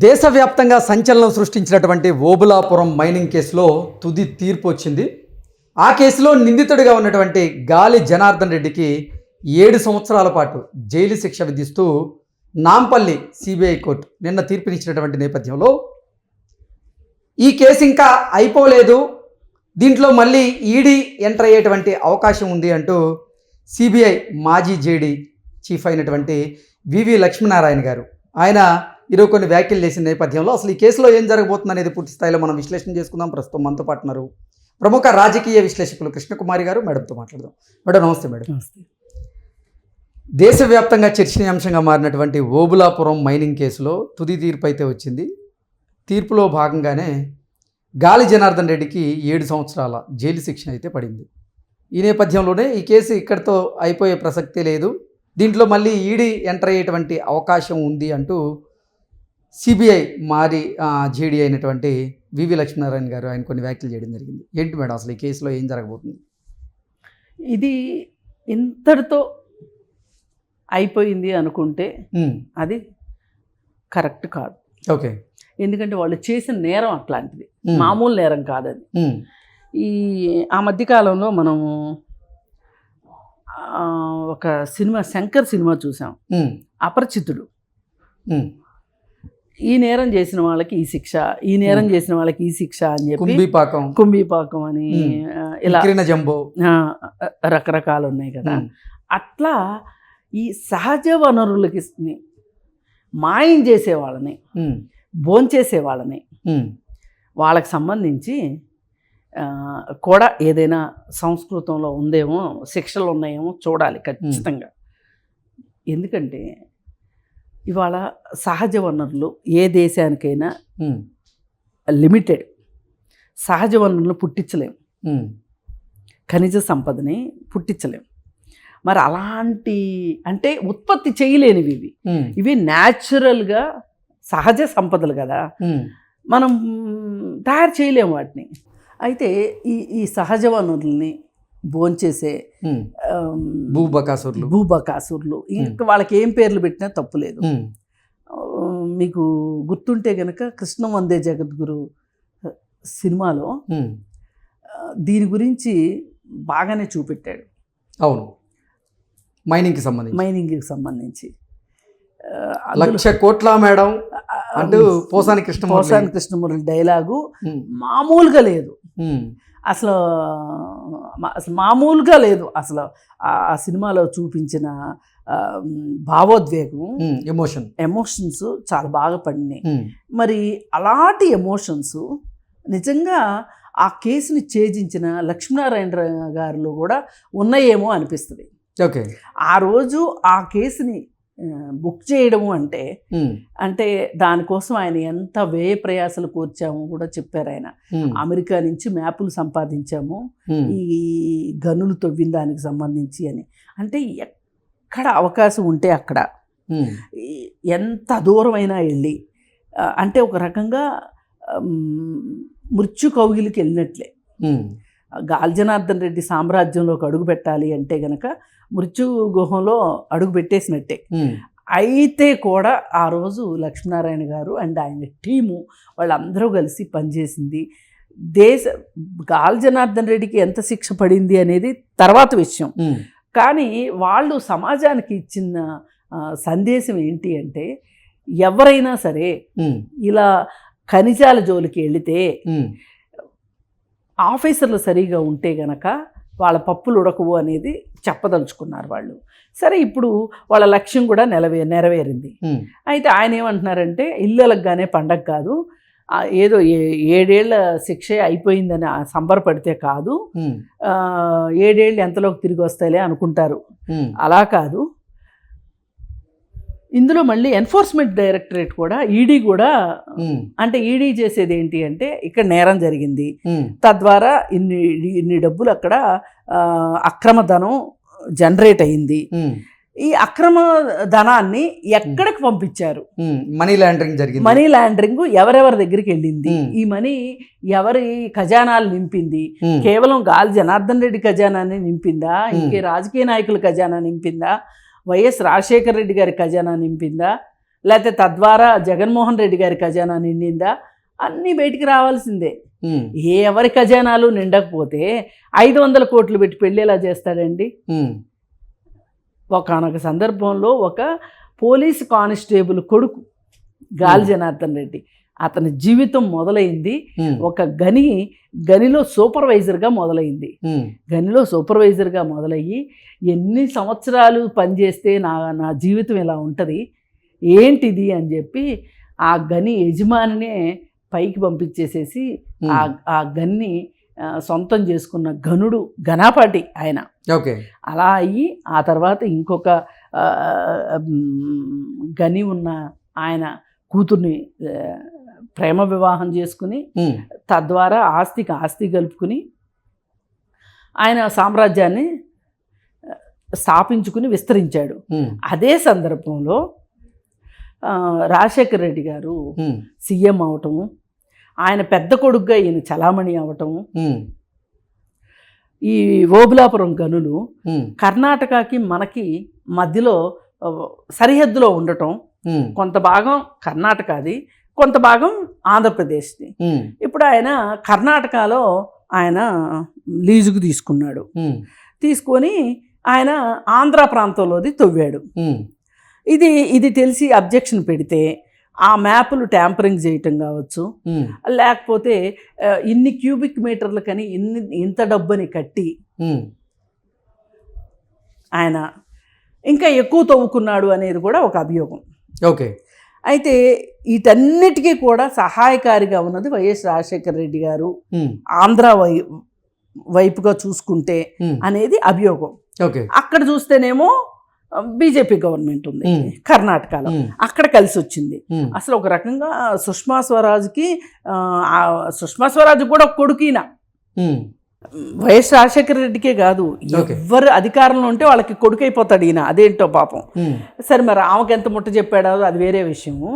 దేశవ్యాప్తంగా సంచలనం సృష్టించినటువంటి ఓబులాపురం మైనింగ్ కేసులో తుది తీర్పు వచ్చింది. ఆ కేసులో నిందితుడిగా ఉన్నటువంటి గాలి జనార్దన్ రెడ్డికి ఏడు సంవత్సరాల పాటు జైలు శిక్ష విధిస్తూ నాంపల్లి సిబిఐ కోర్టు నిన్న తీర్పునిచ్చినటువంటి నేపథ్యంలో ఈ కేసు ఇంకా అయిపోలేదు. దీంట్లో మళ్ళీ ఈడీ ఎంటర్ అయ్యేటువంటి అవకాశం ఉంది అంటూ సిబిఐ మాజీ జేడీ చీఫ్ అయినటువంటి వివి లక్ష్మీనారాయణ గారు. ఆయన ఈరోజు కొన్ని వ్యాఖ్యలు చేసిన నేపథ్యంలో అసలు ఈ కేసులో ఏం జరగబోతుంది అనేది పూర్తి స్థాయిలో మనం విశ్లేషణ చేసుకుందాం. ప్రస్తుతం మనతో పాటు ఉన్నారు ప్రముఖ రాజకీయ విశ్లేషకులు కృష్ణకుమారి గారు. మేడంతో మాట్లాడదాం. మేడం నమస్తే మేడం. నమస్తే. దేశవ్యాప్తంగా చర్చనీయాంశంగా మారినటువంటి ఓబులాపురం మైనింగ్ కేసులో తుది తీర్పు అయితే వచ్చింది. తీర్పులో భాగంగానే గాలి జనార్దన్ రెడ్డికి ఏడు సంవత్సరాల జైలు శిక్ష అయితే పడింది. ఈ నేపథ్యంలోనే ఈ కేసు ఇక్కడితో అయిపోయే ప్రసక్తే లేదు. దీంట్లో మళ్ళీ ఈడీ ఎంటర్ అయ్యేటువంటి అవకాశం ఉంది అంటూ సిబిఐ మారి జేడీ అయినటువంటి వివి లక్ష్మీనారాయణ గారు ఆయన కొన్ని వ్యాఖ్యలు చేయడం జరిగింది. ఏంటి మేడం అసలు ఈ కేసులో ఏం జరగబోతుంది? ఇది ఇంతటితో అయిపోయింది అనుకుంటే అది కరెక్ట్ కాదు. ఓకే. ఎందుకంటే వాళ్ళు చేసిన నేరం అట్లాంటిది. మామూలు నేరం కాదది. ఈ ఆ మధ్యకాలంలో మనము ఒక సినిమా శంకర్ సినిమా చూసాం. అపరిచితుడు. ఈ నేరం చేసిన వాళ్ళకి ఈ శిక్ష ఈ నేరం చేసిన వాళ్ళకి ఈ శిక్ష అని చెప్పి కుంభీపాకం. కుంభీపాకం అని ఇలా జంబో. రకరకాలు ఉన్నాయి కదా. అట్లా ఈ సహజ వనరులకి మాయం చేసే వాళ్ళని భోంచేసే వాళ్ళని వాళ్ళకి సంబంధించి కూడా ఏదైనా సంస్కృతంలో ఉందేమో శిక్షలు ఉన్నాయేమో చూడాలి ఖచ్చితంగా. ఎందుకంటే ఇవాళ సహజ వనరులు ఏ దేశానికైనా లిమిటెడ్. సహజ వనరులు పుట్టించలేం. ఉమ్, ఖనిజ సంపదని పుట్టించలేం. మరి అలాంటి అంటే ఉత్పత్తి చేయలేనివి ఇవి. ఇవి న్యాచురల్గా సహజ సంపదలు కదా. మనం తయారు చేయలేము వాటిని. అయితే ఈ ఈ సహజ వనరుల్ని భోంచేసే భూబకాసురులు. భూబకాసురులు. ఇంకా వాళ్ళకి ఏం పేర్లు పెట్టినా తప్పు లేదు. ఉమ్, ఆ, మీకు గుర్తుంటే గనక కృష్ణ వందే జగద్గురు సినిమాలో దీని గురించి బాగానే చూపెట్టాడు. అవును. మైనింగ్కి సంబంధించి. మైనింగ్కి సంబంధించి. లక్ష కోట్ల మేడం అంటూ పోసాని కృష్ణమూర్తి. పోసాని కృష్ణమురళి డైలాగు మామూలుగా లేదు. అసలు అసలు మామూలుగా లేదు. అసలు ఆ సినిమాలో చూపించిన భావోద్వేగం ఎమోషన్. ఎమోషన్స్ చాలా బాగా పడినాయి. మరి అలాంటి ఎమోషన్స్ నిజంగా ఆ కేసుని ఛేదించిన లక్ష్మీనారాయణ గారిలో కూడా ఉన్నాయేమో అనిపిస్తుంది. ఓకే. ఆ రోజు ఆ కేసుని బుక్ చేయడము అంటే అంటే దానికోసం ఆయన ఎంత వ్యయ ప్రయాసలు కూర్చామో కూడా చెప్పారు ఆయన. అమెరికా నుంచి మ్యాపులు సంపాదించాము ఈ గనులు తవ్విన దానికి సంబంధించి అని. అంటే ఎక్కడ అవకాశం ఉంటే అక్కడ. ఎంత దూరమైనా వెళ్ళి అంటే ఒక రకంగా మృత్యు కౌగిలికి వెళ్ళినట్లే. ఉమ్, గాల్ జనార్దన్ రెడ్డి సామ్రాజ్యంలోకి అడుగు పెట్టాలి అంటే గనక మృత్యు గుహంలో అడుగు పెట్టేసినట్టే. అయితే కూడా ఆ రోజు లక్ష్మీనారాయణ గారు అండ్ ఆయన టీము వాళ్ళందరూ కలిసి పనిచేసింది. దేశ గాల్ జనార్దన్ రెడ్డికి ఎంత శిక్ష పడింది అనేది తర్వాత విషయం. కానీ వాళ్ళు సమాజానికి ఇచ్చిన సందేశం ఏంటి అంటే ఎవరైనా సరే ఇలా ఖనిజాల జోలికి వెళితే ఆఫీసర్లు సరిగా ఉంటే గనక వాళ్ళ పప్పులు ఉడకవు అనేది చెప్పదలుచుకున్నారు వాళ్ళు. సరే ఇప్పుడు వాళ్ళ లక్ష్యం కూడా నెరవే నెరవేరింది. అయితే ఆయన ఏమంటున్నారంటే ఇల్లలగానే పండగ కాదు ఏదో ఏ- ఏడేళ్ళ శిక్షే అయిపోయిందని సంబరపడితే కాదు ఏడేళ్ళు ఎంతలోకి తిరిగి వస్తాయిలే అనుకుంటారు. అలా కాదు. ఇందులో మళ్ళీ ఎన్ఫోర్స్మెంట్ డైరెక్టరేట్ కూడా ఈడీ కూడా అంటే ఈడీ చేసేది ఏంటి అంటే ఇక్కడ నేరం జరిగింది. తద్వారా ఇన్ని ఇన్ని డబ్బులు అక్కడ అక్రమ ధనం జనరేట్ అయింది. ఈ అక్రమ ధనాన్ని ఎక్కడికి పంపించారు? మనీ లాండరింగ్ జరిగింది. మనీ లాండరింగ్ ఎవరెవరి దగ్గరికి వెళ్ళింది. ఈ మనీ ఎవరి ఖజానాలు నింపింది? కేవలం గాలి జనార్దన్ రెడ్డి ఖజానాన్ని నింపిందా. ఇంకే రాజకీయ నాయకుల ఖజానా నింపిందా? వైఎస్ రాజశేఖర రెడ్డి గారి ఖజానా నింపిందా? లేకపోతే తద్వారా జగన్మోహన్ రెడ్డి గారి ఖజానా నిండిందా? అన్నీ బయటికి రావాల్సిందే. ఏ ఎవరి ఖజానాలు నిండకపోతే ఐదు వందల కోట్లు పెట్టి పెళ్ళి ఎలా చేస్తాడండి ఒకనొక సందర్భంలో ఒక పోలీస్ కానిస్టేబుల్ కొడుకు గాలి. జనార్దన్ రెడ్డి. అతని జీవితం మొదలైంది. ఒక గని గనిలో సూపర్వైజర్గా మొదలైంది. గనిలో సూపర్వైజర్గా మొదలయ్యి ఎన్ని సంవత్సరాలు పనిచేస్తే నా నా జీవితం ఇలా ఉంటుంది ఏంటిది అని చెప్పి ఆ గని యజమానినే పైకి పంపించేసేసి. ఆ ఆ గన్ని సొంతం చేసుకున్న గనుడు ఘనాపాటి ఆయన. ఓకే. అలా అయ్యి ఆ తర్వాత ఇంకొక గని ఉన్న ఆయన కూతుర్ని ప్రేమ వివాహం చేసుకుని తద్వారా ఆస్తికి ఆస్తి కలుపుకుని ఆయన సామ్రాజ్యాన్ని స్థాపించుకుని విస్తరించాడు. అదే సందర్భంలో రాజశేఖర రెడ్డి గారు సీఎం అవటము ఆయన పెద్ద కొడుకుగా ఈయన చలామణి అవటము ఉమ్, ఈ ఓబులాపురం గనులు కర్ణాటకకి మనకి మధ్యలో సరిహద్దులో ఉండటం కొంత భాగం కర్ణాటకది. కొంత భాగం ఆంధ్రప్రదేశ్ది. ఉమ్, ఇప్పుడు ఆయన కర్ణాటకలో ఆయన లీజుకు తీసుకున్నాడు. తీసుకొని ఆయన ఆంధ్ర ప్రాంతంలోది తవ్వాడు. ఇది ఇది తెలిసి అబ్జెక్షన్ పెడితే ఆ మ్యాపులు ట్యాంపరింగ్ చేయటం కావచ్చు. లేకపోతే ఇన్ని క్యూబిక్ మీటర్లకని ఇన్ని ఇంత డబ్బుని కట్టి ఆయన ఇంకా ఎక్కువ తవ్వుకున్నాడు అనేది కూడా ఒక అభియోగం. ఓకే. అయితే వీటన్నిటికీ కూడా సహాయకారిగా ఉన్నది వైఎస్ రాజశేఖర రెడ్డి గారు. ఉమ్, ఆంధ్ర వై వైపుగా చూసుకుంటే ఉమ్, అనేది అభియోగం. ఓకే. అక్కడ చూస్తేనేమో బీజేపీ గవర్నమెంట్ ఉంది. ఉమ్. కర్ణాటకలో. అక్కడ కలిసి వచ్చింది. అసలు ఒక రకంగా సుష్మా స్వరాజ్కి సుష్మా స్వరాజ్ కూడా కొడుకున. వైఎస్ రాజశేఖర రెడ్డికే కాదు. ఎవరు అధికారంలో ఉంటే వాళ్ళకి కొడుకు అయిపోతాడు ఈయన అదేంటో పాపం. సరే మరి ఆమెకు ఎంత ముట్ట చెప్పాడో అది వేరే విషయము.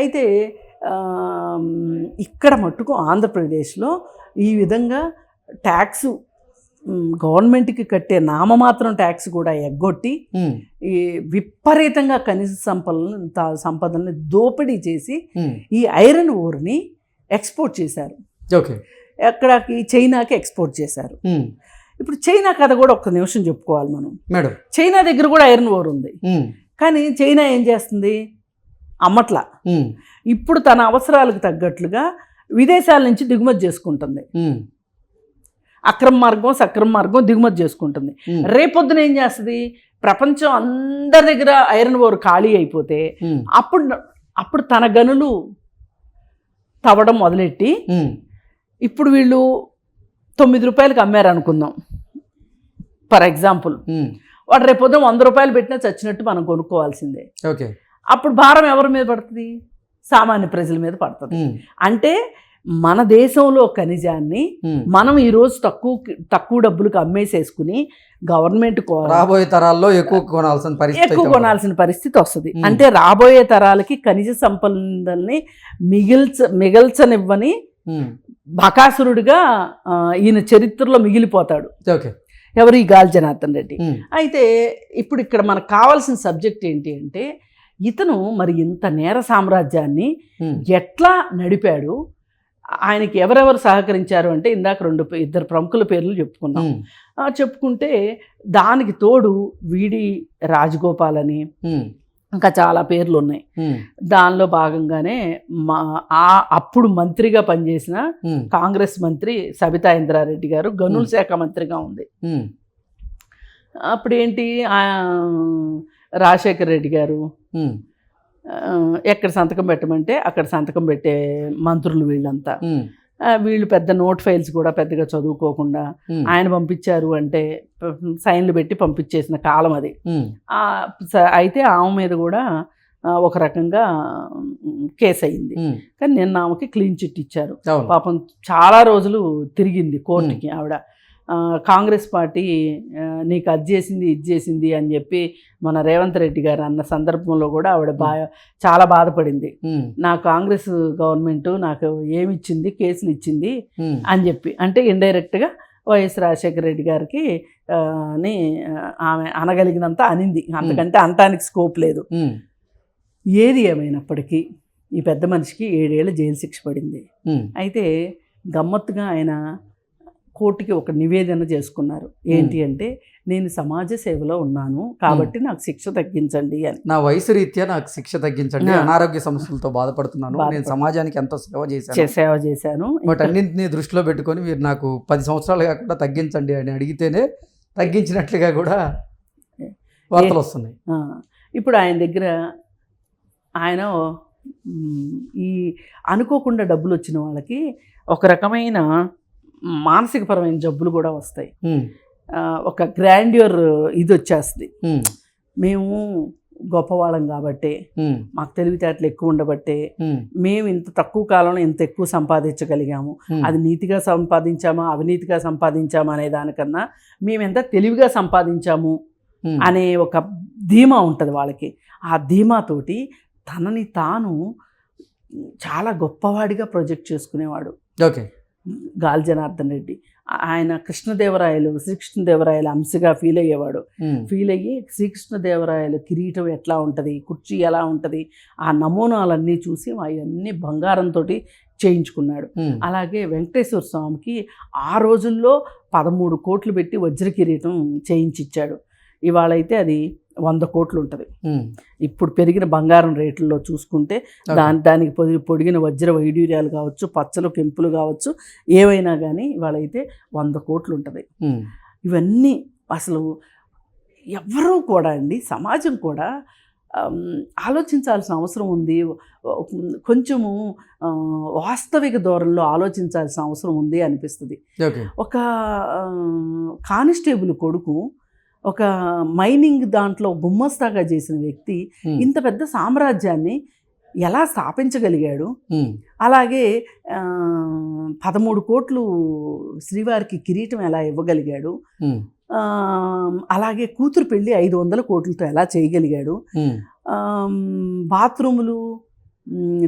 అయితే ఇక్కడ మట్టుకు ఆంధ్రప్రదేశ్లో ఈ విధంగా ట్యాక్స్ గవర్నమెంట్కి కట్టే నామమాత్రం ట్యాక్స్ కూడా ఎగ్గొట్టి ఈ విపరీతంగా కనీస సంపదలను సంపదల్ని దోపిడీ చేసి ఈ ఐరన్ ఓర్ని ఎక్స్పోర్ట్ చేశారు. ఓకే. ఎక్కడికి? చైనాకి ఎక్స్పోర్ట్ చేశారు. ఇప్పుడు చైనా కథ కూడా ఒక్క నిమిషం చెప్పుకోవాలి మనం. మేడం. చైనా దగ్గర కూడా ఐరన్ ఓర్ ఉంది. కానీ చైనా ఏం చేస్తుంది? అమ్మట్లా. ఇప్పుడు తన అవసరాలకు తగ్గట్లుగా విదేశాల నుంచి దిగుమతి చేసుకుంటుంది. అక్రమ మార్గం సక్రమ మార్గం దిగుమతి చేసుకుంటుంది. రేపొద్దున ఏం చేస్తుంది? ప్రపంచం అందరి దగ్గర ఐరన్ ఓర్ ఖాళీ అయిపోతే అప్పుడు అప్పుడు తన గనులు తవ్వడం మొదలెట్టి ఇప్పుడు వీళ్ళు తొమ్మిది రూపాయలకి అమ్మారు అనుకుందాం ఫర్ ఎగ్జాంపుల్. ఉమ్, వాడు రేపొద్దున వంద రూపాయలు పెట్టినా చచ్చినట్టు మనం కొనుక్కోవాల్సిందే. ఓకే. అప్పుడు భారం ఎవరి మీద పడుతుంది? సామాన్య ప్రజల మీద పడుతుంది. ఉమ్, అంటే మన దేశంలో ఖనిజాన్ని ఉమ్. మనం ఈరోజు తక్కువ తక్కువ డబ్బులకు అమ్మేసేసుకుని గవర్నమెంట్ కో- రాబోయే తరాల్లో ఎక్కువ కొనాల్సిన పరిస్థితి ఎక్కువ కొనాల్సిన పరిస్థితి వస్తుంది. అంటే రాబోయే తరాలకి ఖనిజ సంపదల్ని మిగిల్చ మిగల్చనివ్వని బకాసురుడిగా ఆ, ఈయన చరిత్రలో మిగిలిపోతాడు. ఓకే ఎవరు? ఈ గాలి జనార్దన్ రెడ్డి. ఉమ్, అయితే ఇప్పుడు ఇక్కడ మనకు కావాల్సిన సబ్జెక్ట్ ఏంటి అంటే ఇతను మరి ఇంత నేర సామ్రాజ్యాన్ని ఉమ్, ఎట్లా నడిపాడు? ఆయనకి ఎవరెవరు సహకరించారు అంటే ఇందాక రెండు ఇద్దరు ప్రముఖుల పేర్లు చెప్పుకున్నాం. చెప్పుకుంటే దానికి తోడు వీడి రాజగోపాల్ అని ఇంకా చాలా పేర్లు ఉన్నాయి దానిలో భాగంగానే మా ఆ అప్పుడు మంత్రిగా పనిచేసిన కాంగ్రెస్ మంత్రి సబితా ఇంద్రారెడ్డి గారు గనుల శాఖ మంత్రిగా ఉంది. ఉమ్, అప్పుడు ఏంటి ఆ, రాజశేఖర్ రెడ్డి గారు ఎక్కడ సంతకం పెట్టమంటే అక్కడ సంతకం పెట్టే మంత్రులు వీళ్ళంతా. వీళ్ళు పెద్ద నోట్ ఫైల్స్ కూడా పెద్దగా చదువుకోకుండా ఆయన పంపించారు అంటే సైన్లు పెట్టి పంపించేసిన కాలం అది. అయితే ఆమె మీద కూడా ఒక రకంగా కేసు అయింది కానీ నిన్న ఆమెకి క్లీన్ చిట్ ఇచ్చారు. పాపం చాలా రోజులు తిరిగింది కోర్టుకి ఆవిడ. కాంగ్రెస్ పార్టీ నీకు అది చేసింది ఇది చేసింది అని చెప్పి మన రేవంత్ రెడ్డి గారు అన్న సందర్భంలో కూడా ఆవిడ బా చాలా బాధపడింది. నా కాంగ్రెస్ గవర్నమెంట్ నాకు ఏమి ఇచ్చింది కేసులు ఇచ్చింది అని చెప్పి అంటే ఇండైరెక్ట్గా వైఎస్ రాజశేఖర రెడ్డి గారికి అని ఆమె అనగలిగినంత అనింది. అంతకంటే అనటానికి స్కోప్ లేదు. ఏది ఏమైనప్పటికీ ఈ పెద్ద మనిషికి ఏడేళ్ళ జైలు శిక్ష పడింది. అయితే గమ్మత్తుగా ఆయన కోర్టుకి ఒక నివేదన చేసుకున్నారు. ఏంటి అంటే నేను సమాజ సేవలో ఉన్నాను కాబట్టి నాకు శిక్ష తగ్గించండి అని. నా వయసు రీత్యా నాకు శిక్ష తగ్గించండి. అనారోగ్య సమస్యలతో బాధపడుతున్నాను. నేను సమాజానికి ఎంతో సేవ చేశాను. సేవ చేశాను. బట్ అన్నింటినీ దృష్టిలో పెట్టుకొని మీరు నాకు పది సంవత్సరాలు కాకుండా తగ్గించండి అని అడిగితేనే తగ్గించినట్లుగా కూడా వార్తలు వస్తున్నాయి. ఇప్పుడు ఆయన దగ్గర ఆయన ఈ అనుకోకుండా డబ్బులు వచ్చిన వాళ్ళకి ఒక రకమైన మానసికపరమైన జబ్బులు కూడా వస్తాయి. ఒక గ్రాండ్యూర్ ఇది వచ్చేస్తుంది మేము గొప్పవాళ్ళం కాబట్టి మాకు తెలివితేటలు ఎక్కువ ఉండబట్టే మేము ఇంత తక్కువ కాలంలో ఇంత ఎక్కువ సంపాదించగలిగాము. అది నీతిగా సంపాదించామా అవినీతిగా సంపాదించామా అనే దానికన్నా మేము ఎంత తెలివిగా సంపాదించాము అనే ఒక ధీమా ఉంటుంది వాళ్ళకి. ఆ ధీమాతోటి తనని తాను చాలా గొప్పవాడిగా ప్రొజెక్ట్ చేసుకునేవాడు. ఓకే. గాలి జనార్దన్ రెడ్డి. ఆయన కృష్ణదేవరాయలు శ్రీకృష్ణదేవరాయల అంశగా ఫీల్ అయ్యేవాడు. ఫీల్ అయ్యి శ్రీకృష్ణదేవరాయలు కిరీటం ఎట్లా ఉంటుంది కుర్చీ ఎలా ఉంటుంది ఆ నమూనాలన్నీ చూసి అవన్నీ బంగారంతో చేయించుకున్నాడు. అలాగే వెంకటేశ్వర స్వామికి ఆ రోజుల్లో పదమూడు కోట్లు పెట్టి వజ్ర కిరీటం చేయించిచ్చాడు. ఇవాళైతే అది వంద కోట్లు ఉంటుంది ఇప్పుడు పెరిగిన బంగారం రేట్లలో చూసుకుంటే. దాని దానికి పొడి పొడిగిన వజ్ర వైడూర్యాలు కావచ్చు పచ్చలు కెంపులు కావచ్చు ఏవైనా కానీ ఇవాళైతే వంద కోట్లు ఉంటుంది ఇవన్నీ అసలు ఎవ్వరూ కూడా అండి సమాజం కూడా ఆలోచించాల్సిన అవసరం ఉంది. కొంచెము వాస్తవిక ధోరణిలో ఆలోచించాల్సిన అవసరం ఉంది అనిపిస్తుంది. ఒక కానిస్టేబుల్ కొడుకు ఒక మైనింగ్ దాంట్లో గుమ్మస్తాగా చేసిన వ్యక్తి ఇంత పెద్ద సామ్రాజ్యాన్ని ఎలా స్థాపించగలిగాడు? అలాగే పదమూడు కోట్లు శ్రీవారికి కిరీటం ఎలా ఇవ్వగలిగాడు? అలాగే కూతురు పెళ్ళి ఐదు వందల కోట్లతో ఎలా చేయగలిగాడు? బాత్రూములు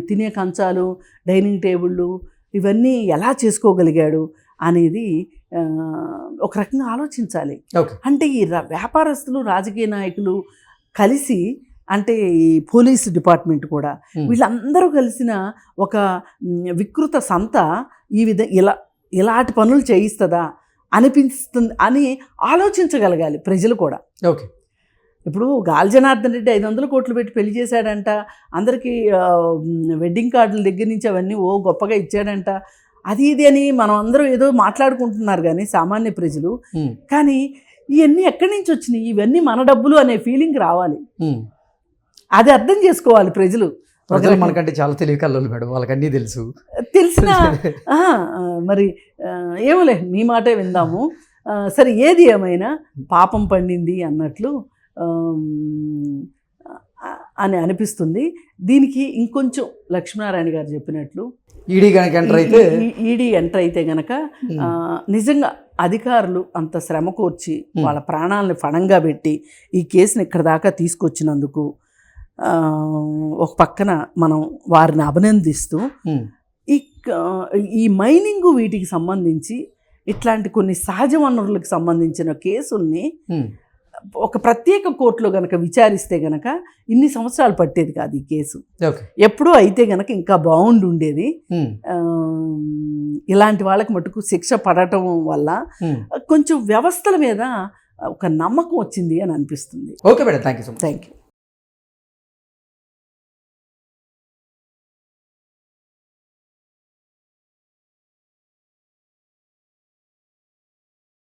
తినే కంచాలు డైనింగ్ టేబుళ్ళు ఇవన్నీ ఎలా చేసుకోగలిగాడు? అనేది ఒక రకంగా ఆలోచించాలి. అంటే ఈ వ్యాపారస్తులు రాజకీయ నాయకులు కలిసి అంటే ఈ పోలీస్ డిపార్ట్మెంట్ కూడా వీళ్ళందరూ కలిసిన ఒక వికృత సంత ఈ విధ ఇలా ఇలాంటి పనులు చేయిస్తుందా అనిపిస్తుంది అని ఆలోచించగలగాలి ప్రజలు కూడా. ఓకే. ఇప్పుడు గాలి జనార్దన్ రెడ్డి ఐదు వందల కోట్లు పెట్టి పెళ్ళి చేశాడంట అందరికీ వెడ్డింగ్ కార్డుల దగ్గర నుంచి అవన్నీ ఓ గొప్పగా ఇచ్చాడంట అది ఇది అని మనం అందరూ ఏదో మాట్లాడుకుంటున్నారు కానీ సామాన్య ప్రజలు. కానీ ఇవన్నీ ఎక్కడి నుంచి వచ్చినాయి? ఇవన్నీ మన డబ్బులు అనే ఫీలింగ్ రావాలి. అది అర్థం చేసుకోవాలి ప్రజలు. ప్రజలు మనకంటే చాలా తెలివి కళ్ళు మేడం వాళ్ళకి అన్నీ తెలుసు. తెలిసిన మరి ఏమోలే మీ మాటే విందాము. సరే ఏది ఏమైనా పాపం పండింది అన్నట్లు అని అనిపిస్తుంది. దీనికి ఇంకొంచెం లక్ష్మీనారాయణ గారు చెప్పినట్లు ఈడీ కనుక ఎంటర్ అయితే ఈడీ ఎంటర్ అయితే గనక ఆ, నిజంగా అధికారులు అంత శ్రమ కోర్చి వాళ్ళ ప్రాణాలను ఫణంగా పెట్టి ఈ కేసుని ఇక్కడ దాకా తీసుకొచ్చినందుకు ఒక పక్కన మనం వారిని అభినందిస్తూ ఉమ్, ఈ మైనింగ్ వీటికి సంబంధించి ఇట్లాంటి కొన్ని సహజ వనరులకు సంబంధించిన కేసుల్ని ఒక ప్రత్యేక కోర్టులో గనక విచారిస్తే గనక ఇన్ని సంవత్సరాలు పట్టేది కాదు ఈ కేసు. ఎప్పుడూ అయితే గనక ఇంకా బాగుండి ఉండేది. ఇలాంటి వాళ్ళకి మటుకు శిక్ష పడటం వల్ల. కొంచెం వ్యవస్థల మీద ఒక నమ్మకం వచ్చింది అని అనిపిస్తుంది. Okay madam. Thank you so much. Thank you